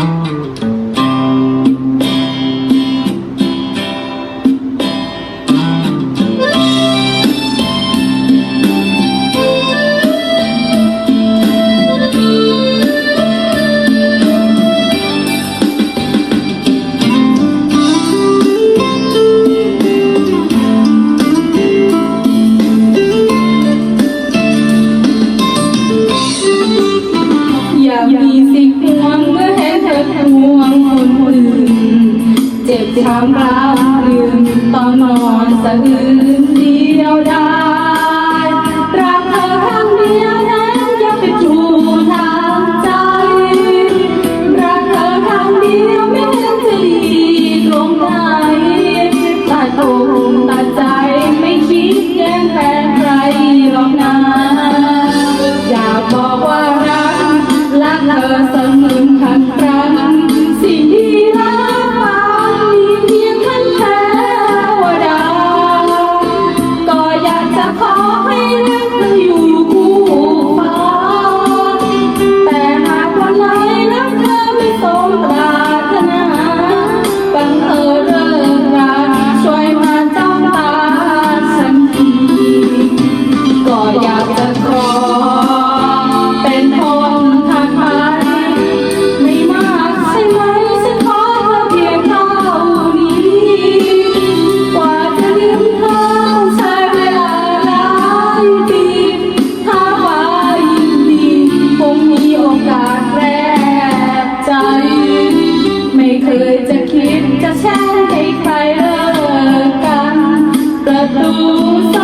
อ อื่นเจ็บช้ำร้าวลืมตอนนอนสะอื้น 欢 Oh,